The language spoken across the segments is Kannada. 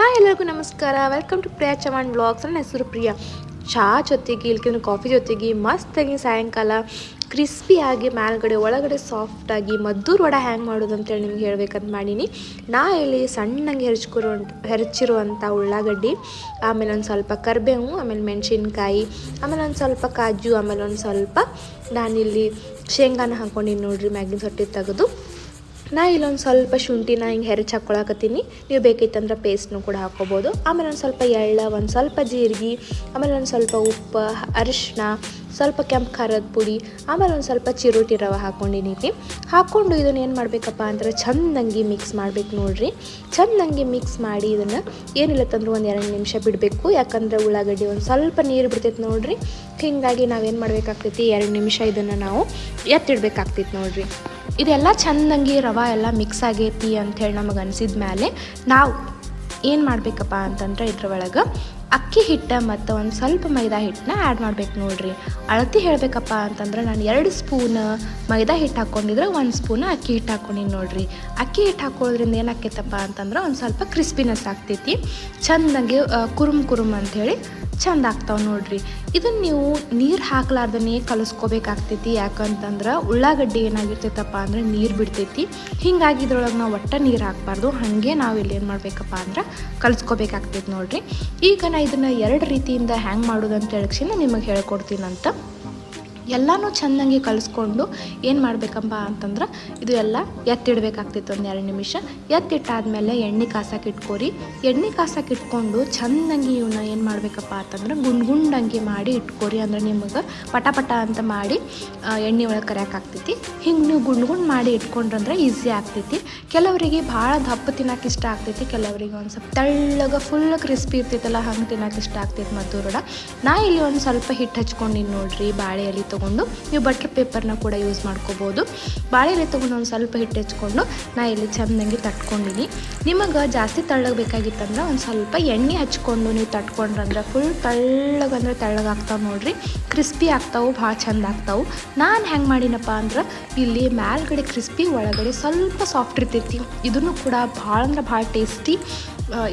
ಹಾಯ್ ಎಲ್ಲರಿಗೂ ನಮಸ್ಕಾರ. Welcome to Priya Chavan blogs ನನ್ನ ಹೆಸರು ಪ್ರಿಯಾ. ಚಹಾ ಜೊತೆಗೆ ಇಲ್ಕಂದ್ರೆ ಕಾಫಿ ಜೊತೆಗೆ ಮಸ್ತಾಗಿ ಸಾಯಂಕಾಲ ಕ್ರಿಸ್ಪಿಯಾಗಿ ಮೇಲ್ಗಡೆ ಒಳಗಡೆ ಸಾಫ್ಟಾಗಿ ಮದ್ದೂರು ವಡೆ ಹ್ಯಾಂಗ್ ಮಾಡೋದು ಅಂತೇಳಿ ನಿಮ್ಗೆ ಹೇಳ್ಬೇಕಂತ ಮಾಡೀನಿ. ನಾ ಇಲ್ಲಿ ಸಣ್ಣಂಗೆ ಹೆರ್ಚ್ಕೊರೋ ಹೆರ್ಚಿರುವಂಥ ಉಳ್ಳಾಗಡ್ಡಿ, ಆಮೇಲೆ ಒಂದು ಸ್ವಲ್ಪ ಕರಿಬೇವು, ಆಮೇಲೆ ಮೆಣಸಿನ್ಕಾಯಿ, ಆಮೇಲೆ ಒಂದು ಸ್ವಲ್ಪ ಕಾಜು, ಆಮೇಲೆ ಒಂದು ಸ್ವಲ್ಪ ನಾನಿಲ್ಲಿ ಶೇಂಗಾನ ಹಾಕ್ಕೊಂಡಿನಿ ನೋಡಿರಿ, ಮ್ಯಾಗಿನ ಸೊಟ್ಟಿ ತೆಗೆದು. ನಾ ಇಲ್ಲೊಂದು ಸ್ವಲ್ಪ ಶುಂಠಿನ ಹಿಂಗೆ ಹೆರಚ್ ಹಾಕ್ಕೊಳಕತ್ತೀನಿ ನೀವು ಬೇಕಿತ್ತಂದ್ರೆ ಪೇಸ್ಟ್ನು ಕೂಡ ಹಾಕ್ಕೋಬೋದು ಆಮೇಲೆ ಒಂದು ಸ್ವಲ್ಪ ಎಳ್ಳ, ಒಂದು ಸ್ವಲ್ಪ ಜೀರಿಗೆ, ಆಮೇಲೆ ಒಂದು ಸ್ವಲ್ಪ ಉಪ್ಪು, ಅರಿಶಿನ, ಸ್ವಲ್ಪ ಕೆಂಪು ಖಾರದ ಪುಡಿ, ಆಮೇಲೆ ಒಂದು ಸ್ವಲ್ಪ ಚಿರೋಟಿ ರವೆ ಹಾಕ್ಕೊಂಡಿನಿ ಹಾಕ್ಕೊಂಡು ಇದನ್ನು ಏನು ಮಾಡಬೇಕಪ್ಪ ಅಂದ್ರೆ ಚಂದಂಗಿ ಮಿಕ್ಸ್ ಮಾಡಬೇಕು ನೋಡ್ರಿ. ಚಂದಂಗಿ ಮಿಕ್ಸ್ ಮಾಡಿ ಇದನ್ನು ಏನಿಲ್ಲ ತಂದ್ರೆ ಒಂದು ಎರಡು ನಿಮಿಷ ಬಿಡಬೇಕು. ಯಾಕಂದ್ರೆ ಉಳ್ಳಾಗಡ್ಡಿ ಒಂದು ಸ್ವಲ್ಪ ನೀರು ಬಿಡ್ತೈತೆ ನೋಡ್ರಿ. ಹೀಗಾಗಿ ನಾವೇನು ಮಾಡಬೇಕಾಗ್ತೈತಿ, ಎರಡು ನಿಮಿಷ ಇದನ್ನು ನಾವು ಎತ್ತಿಡ್ಬೇಕಾಗ್ತೈತಿ ನೋಡ್ರಿ. ಇದೆಲ್ಲ ಚೆಂದಂಗೆ ರವೆ ಎಲ್ಲ ಮಿಕ್ಸ್ ಆಗೈತಿ ಅಂಥೇಳಿ ನಮಗೆ ಅನಿಸಿದ ಮೇಲೆ ನಾವು ಏನು ಮಾಡಬೇಕಪ್ಪ ಅಂತಂದ್ರೆ ಇದ್ರ ಒಳಗೆ ಅಕ್ಕಿ ಹಿಟ್ಟು ಮತ್ತು ಒಂದು ಸ್ವಲ್ಪ ಮೈದಾ ಹಿಟ್ಟನ್ನ ಆ್ಯಡ್ ಮಾಡ್ಬೇಕು ನೋಡ್ರಿ. ಅಳತಿ ಹೇಳಬೇಕಪ್ಪ ಅಂತಂದ್ರೆ ನಾನು ಎರಡು ಸ್ಪೂನ್ ಮೈದಾ ಹಿಟ್ಟು ಹಾಕ್ಕೊಂಡಿದ್ರೆ ಒಂದು ಸ್ಪೂನ್ ಅಕ್ಕಿ ಹಿಟ್ಟು ಹಾಕ್ಕೊಂಡಿನಿ ನೋಡ್ರಿ. ಅಕ್ಕಿ ಹಿಟ್ಟು ಹಾಕೊಳ್ಳೋದ್ರಿಂದ ಏನಾಕೈತಪ್ಪ ಅಂತಂದ್ರೆ ಒಂದು ಸ್ವಲ್ಪ ಕ್ರಿಸ್ಪಿನೆಸ್ ಆಗ್ತೈತಿ. ಚಂದಂಗೆ ಕುರುಮ್ ಕುರುಮ್ ಅಂಥೇಳಿ ಚಂದ ಆಗ್ತಾವೆ ನೋಡ್ರಿ. ಇದನ್ನು ನೀವು ನೀರು ಹಾಕ್ಲಾರ್ದನೇ ಕಲಿಸ್ಕೋಬೇಕಾಗ್ತೈತಿ. ಯಾಕಂತಂದ್ರೆ ಉಳ್ಳಾಗಡ್ಡಿ ಏನಾಗಿರ್ತೈತಪ್ಪ ಅಂದ್ರೆ ನೀರು ಬಿಡ್ತೈತಿ. ಹಿಂಗಾಗಿ ಇದ್ರೊಳಗೆ ನಾವು ಒಟ್ಟ ನೀರು ಹಾಕ್ಬಾರ್ದು. ಹಾಗೆ ನಾವು ಇಲ್ಲಿ ಏನು ಮಾಡಬೇಕಪ್ಪ ಅಂದ್ರೆ ಕಲಿಸ್ಕೋಬೇಕಾಗ್ತೈತಿ ನೋಡ್ರಿ. ಈಗ ನಾ ಇದನ್ನು ಎರಡು ರೀತಿಯಿಂದ ಹ್ಯಾಂಗ್ ಮಾಡೋದು ಅಂತ ನಿಮಗೆ ಹೇಳ್ಕೊಡ್ತೀನಂತ. ಎಲ್ಲನೂ ಚೆನ್ನಾಗಿ ಕಲಿಸ್ಕೊಂಡು ಏನು ಮಾಡಬೇಕಪ್ಪ ಅಂತಂದ್ರೆ ಇದು ಎಲ್ಲ ಎತ್ತಿಡಬೇಕಾಗ್ತಿತ್ತು ಒಂದು ಎರಡು ನಿಮಿಷ. ಎತ್ತಿಟ್ಟಾದ್ಮೇಲೆ ಎಣ್ಣೆ ಕಾಸಕ್ಕೆ ಇಟ್ಕೋರಿ. ಎಣ್ಣೆ ಕಾಸಕ್ಕೆ ಇಟ್ಕೊಂಡು ಚೆನ್ನಾಗಿ ಇವನ್ನ ಏನು ಮಾಡಬೇಕಪ್ಪ ಅಂತಂದ್ರೆ ಗುಂಡ್ ಗುಂಡಂಗಿ ಮಾಡಿ ಇಟ್ಕೋರಿ. ಅಂದ್ರೆ ನಿಮಗೆ ಪಟ ಪಟ ಅಂತ ಮಾಡಿ ಎಣ್ಣೆ ಒಳಗೆ ಕರೆಯೋಕ್ಕಾಗ್ತೈತಿ ಹಿಂಗೆ ನೀವು ಗುಂಡ್ ಗುಂಡ್ ಮಾಡಿ ಇಟ್ಕೊಂಡ್ರಂದ್ರೆ ಈಸಿ ಆಗ್ತೈತಿ. ಕೆಲವರಿಗೆ ಭಾಳ ದಪ್ಪ ತಿನ್ನಕ್ಕೆ ಇಷ್ಟ ಆಗ್ತೈತಿ. ಕೆಲವರಿಗೆ ಒಂದು ಸ್ವಲ್ಪ ತೆಳ್ಳಗೆ ಫುಲ್ ಕ್ರಿಸ್ಪಿ ಇರ್ತೈತಲ್ಲ ಹಂಗೆ ತಿನ್ನಕ್ಕೆ ಇಷ್ಟ ಆಗ್ತೈತಿ ಮದ್ದೂರಡ ನಾ ಇಲ್ಲಿ ಒಂದು ಸ್ವಲ್ಪ ಹಿಟ್ಟು ಹಚ್ಕೊಂಡಿನಿ ನೋಡ್ರಿ, ಬಾಳೆ ಎಲೆ ನೀವು ಬಟರ್ ಪೇಪರ್ನ ಕೂಡ ಯೂಸ್ ಮಾಡ್ಕೋಬೋದು. ಬಾಳೆ ಎಲೆ ತೊಗೊಂಡು ಒಂದು ಸ್ವಲ್ಪ ಹಿಟ್ಟು ಹೆಚ್ಕೊಂಡು ನಾ ಇಲ್ಲಿ ಚೆಂದಂಗೆ ತಟ್ಕೊಂಡಿನಿ. ನಿಮಗೆ ಜಾಸ್ತಿ ತಳ್ಳಗೆ ಬೇಕಾಗಿತ್ತಂದ್ರೆ ಒಂದು ಸ್ವಲ್ಪ ಎಣ್ಣೆ ಹಚ್ಕೊಂಡು ನೀವು ತಟ್ಕೊಂಡ್ರಂದ್ರೆ ಫುಲ್ ತಳ್ಳಗಂದ್ರೆ ತಳ್ಳಗಾಗ್ತಾವೆ ನೋಡ್ರಿ. ಕ್ರಿಸ್ಪಿ ಆಗ್ತಾವೆ, ಭಾಳ ಚಂದ ಆಗ್ತಾವೆ. ನಾನು ಹೆಂಗೆ ಮಾಡಿನಪ್ಪ ಅಂದ್ರೆ ಇಲ್ಲಿ ಮ್ಯಾಲ್ಗಡೆ ಕ್ರಿಸ್ಪಿ ಒಳಗಡೆ ಸ್ವಲ್ಪ ಸಾಫ್ಟ್ ಇರ್ತೈತಿ. ಇದನ್ನು ಕೂಡ ಭಾಳ ಅಂದ್ರೆ ಭಾಳ ಟೇಸ್ಟಿ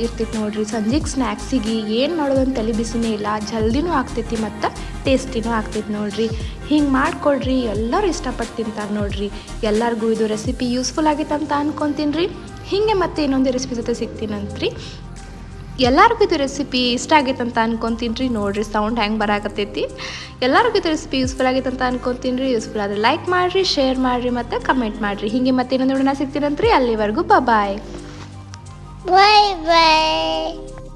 ಇರ್ತೈತಿ ನೋಡ್ರಿ. ಸಂಜೆಗೆ ಸ್ನ್ಯಾಕ್ಸಿಗೆ ಏನು ಮಾಡೋದಂತ ತಲೆ ಬಿಸಿನೇ ಇಲ್ಲ. ಜಲ್ದಿನೂ ಆಗ್ತೈತಿ ಮತ್ತು ಟೇಸ್ಟಿನೂ ಆಗ್ತೈತೆ ನೋಡ್ರಿ. ಹಿಂಗೆ ಮಾಡ್ಕೊಡ್ರಿ, ಎಲ್ಲರೂ ಇಷ್ಟಪಟ್ಟು ತಿಂತಾರೆ ನೋಡ್ರಿ. ಎಲ್ಲರಿಗೂ ಇದು ರೆಸಿಪಿ ಯೂಸ್ಫುಲ್ ಆಗೈತೆ ಅಂತ ಅನ್ಕೊತೀನಿ ರೀ ಹೀಗೆ ಮತ್ತೆ ಇನ್ನೊಂದು ರೆಸಿಪಿ ಜೊತೆ ಸಿಗ್ತೀನಂತ್ರಿ ಎಲ್ಲರಿಗೂ ಇದು ರೆಸಿಪಿ ಇಷ್ಟ ಆಗೈತೆ ಅಂತ ಅನ್ಕೊಂತೀನಿ ರೀ ನೋಡ್ರಿ ಸೌಂಡ್ ಹೆಂಗೆ ಬರಾಕತ್ತೈತಿ. ಎಲ್ಲರಿಗೂ ಇದು ರೆಸಿಪಿ ಯೂಸ್ಫುಲ್ ಆಗೈತೆ ಅಂತ ಅನ್ಕೊಂತೀನಿ ರೀ ಯೂಸ್ಫುಲ್ ಆದರೆ ಲೈಕ್ ಮಾಡಿರಿ ಶೇರ್ ಮಾಡಿರಿ ಮತ್ತು ಕಮೆಂಟ್ ಮಾಡಿರಿ. ಹೀಗೆ ಮತ್ತೆ ಇನ್ನೊಂದು ನೋಡೋಣ ಸಿಗ್ತೀನಂತ್ರಿ ಅಲ್ಲಿವರೆಗೂ ಬಾಯ್ ಬಾಯ್ bye.